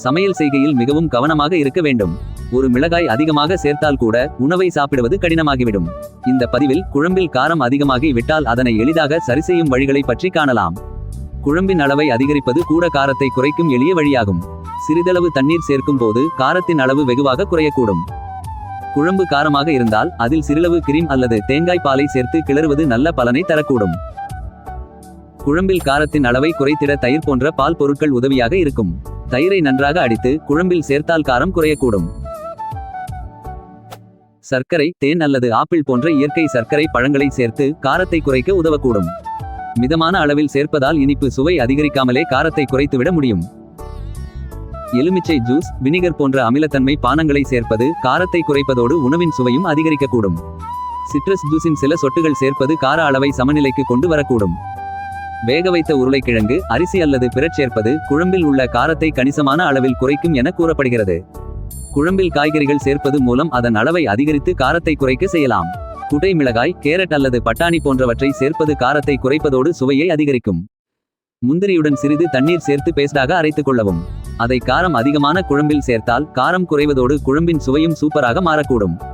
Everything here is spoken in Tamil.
சமையல் செய்கையில் மிகவும் கவனமாக இருக்க வேண்டும். ஒரு மிளகாய் அதிகமாக சேர்த்தால் கூட உணவை சாப்பிடுவது கடினமாகிவிடும். இந்த பதிவில் குழம்பில் காரம் அதிகமாகி விட்டால் அதனை எளிதாக சரிசெய்யும் வழிகளை பற்றி காணலாம். குழம்பின் அளவை அதிகரிப்பது கூட காரத்தை குறைக்கும் எளிய வழியாகும். சிறிதளவு தண்ணீர் சேர்க்கும் போது காரத்தின் அளவு வெகுவாக குறையக்கூடும். குழம்பு காரமாக இருந்தால் அதில் சிறிளவு கிரீம் அல்லது தேங்காய் பாலை சேர்த்து கிளறுவது நல்ல பலனை தரக்கூடும். குழம்பில் காரத்தின் அளவை குறைத்திட தயிர் போன்ற பால் பொருட்கள் உதவியாக இருக்கும். தயிரை நன்றாக அடித்து குழம்பில் சேர்த்தால் காரம் குறையக்கூடும். சர்க்கரை தேன் அல்லது ஆப்பிள் போன்ற இயற்கை சர்க்கரை பழங்களை சேர்த்து காரத்தை குறைக்க உதவக்கூடும். மிதமான அளவில் சேர்ப்பதால் இனிப்பு சுவை அதிகரிக்காமலே காரத்தை குறைத்துவிட முடியும். எலுமிச்சை ஜூஸ் வினிகர் போன்ற அமிலத்தன்மை பானங்களை சேர்ப்பது காரத்தை குறைப்பதோடு உணவின் சுவையும் அதிகரிக்கக்கூடும். சிட்ரஸ் ஜூஸின் சில சொட்டுகள் சேர்ப்பது கார அளவை சமநிலைக்கு கொண்டு வரக்கூடும். வேக வைத்த உருளைக்கிழங்கு அரிசி அல்லது பிறச் சேர்ப்பது குழம்பில் உள்ள காரத்தை கணிசமான அளவில் குறைக்கும் என கூறப்படுகிறது. குழம்பில் காய்கறிகள் சேர்ப்பது மூலம் அதன் அளவை அதிகரித்து காரத்தை குறைக்க செய்யலாம். குடை மிளகாய் கேரட் அல்லது பட்டாணி போன்றவற்றை சேர்ப்பது காரத்தை குறைப்பதோடு சுவையை அதிகரிக்கும். முந்திரியுடன் சிறிது தண்ணீர் சேர்த்து பேஸ்டாக அரைத்துக் கொள்ளவும். அதை காரம் அதிகமான குழம்பில் சேர்த்தால் காரம் குறைவதோடு குழம்பின் சுவையும் சூப்பராக மாறக்கூடும்.